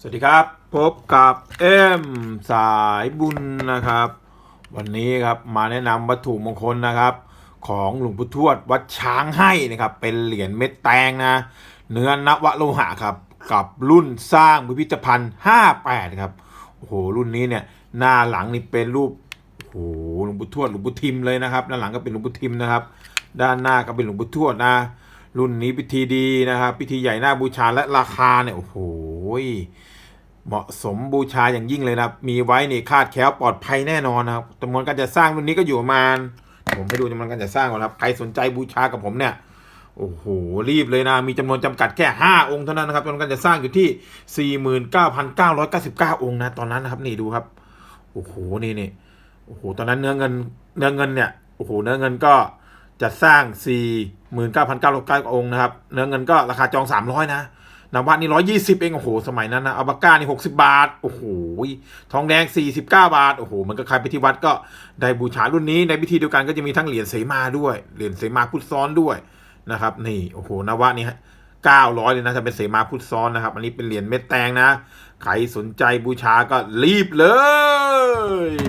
สวัสดีครับ พบกับเอ็มสายบุญนะครับ วันนี้ครับมาแนะนำวัตถุมงคลนะครับ ของหลวงปู่ทวดวัดช้างให้นะครับ เป็นเหรียญเม็ดแตงนะ เนื้อนวโลหะครับ กับรุ่นสร้างพิพิธภัณฑ์ 58 ครับโอ้โหรุ่นนี้เนี่ยหน้าหลังนี่เป็นรูปโอ้โหหลวงปู่ทวดหลวงปู่ทิมเลยนะครับด้านหลังก็เป็นหลวงปู่ทิมนะครับ ด้านหน้าก็เป็นหลวงปู่ทวดนะ รุ่นนี้พิธีดีนะครับ พิธีใหญ่หน้าบูชาและราคาเนี่ยโอ้โห เหมาะสมบูชาอย่างยิ่งเลยนะครับ มีไว้นี่คาดแคล้วปลอดภัยแน่นอนนะครับจำนวนการจะสร้างรุ่นนี้ก็อยู่ประมาณ ผมไปดูจำนวนการจะสร้างก่อนครับ ใครสนใจบูชากับผมเนี่ย โอ้โห รีบเลยนะ มีจำนวนจำกัดแค่ 5 องค์เท่านั้นนะครับจำนวนการจะสร้างอยู่ที่ 49,999 องค์นะ ตอนนั้นนะครับนี่ดูครับ โอ้โห นี่นี่โอ้โห ตอนนั้นเนื้อเงิน เนื้อเงินเนี่ย โอ้โห เนื้อเงินก็จะสร้าง 49,999 องค์นะครับ เนื้อเงินก็ราคาจอง 300 นะ นวัดนี่ร้อยยี่สิบเอง โอ้โห สมัยนั้นนะอัลบาก้านี่หกสิบาท โอ้โห ทองแดงสี่สิบเก้าบาท โอ้โห มันก็ใครไปที่วัดก็ได้บูชารุ่นนี้ ในพิธีเดียวกันก็จะมีทั้งเหรียญเสมาด้วย เหรียญเสมาพุทธซ้อนด้วยนะครับ นี่ โอ้โห นวะนี่ฮะเก้าร้อยเลยนะจะเป็นเสมาพุทธซ้อนนะครับ อันนี้เป็นเหรียญเม็ดแตงนะ ใครสนใจบูชาก็รีบเลย